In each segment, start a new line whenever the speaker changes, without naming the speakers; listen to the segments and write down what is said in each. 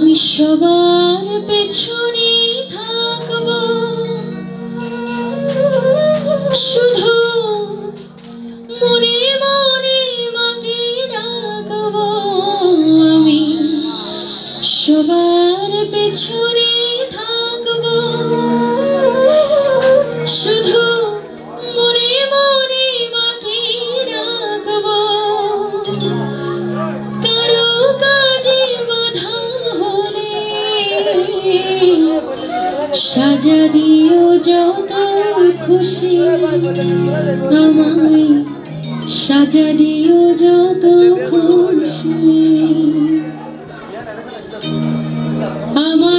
আমি সবার পেছনে খুশি। আমায় সাজা দিও যত খুশি। আমার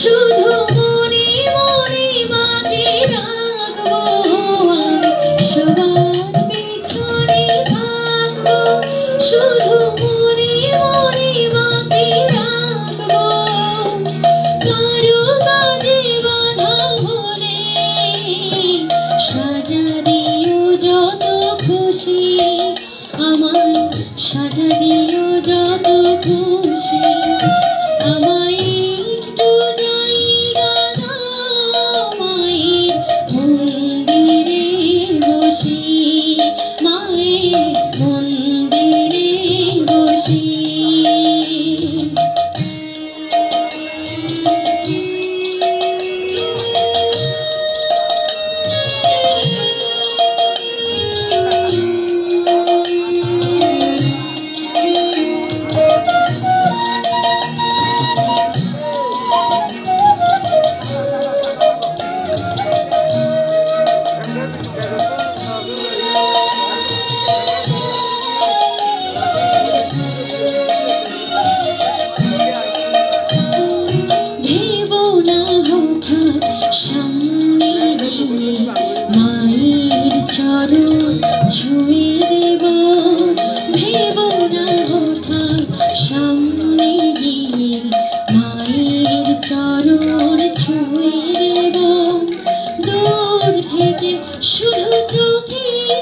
শুধু মনে মনে মাকে ডাকবো সবার পেছনে থাকব। শুধু মনে মনে মাকে ডাকবো কারও কাজে বাধা হলে সাজাবিও যত খুশি। আমার সাজাবি শুধু চোখে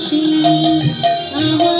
খুশি আমার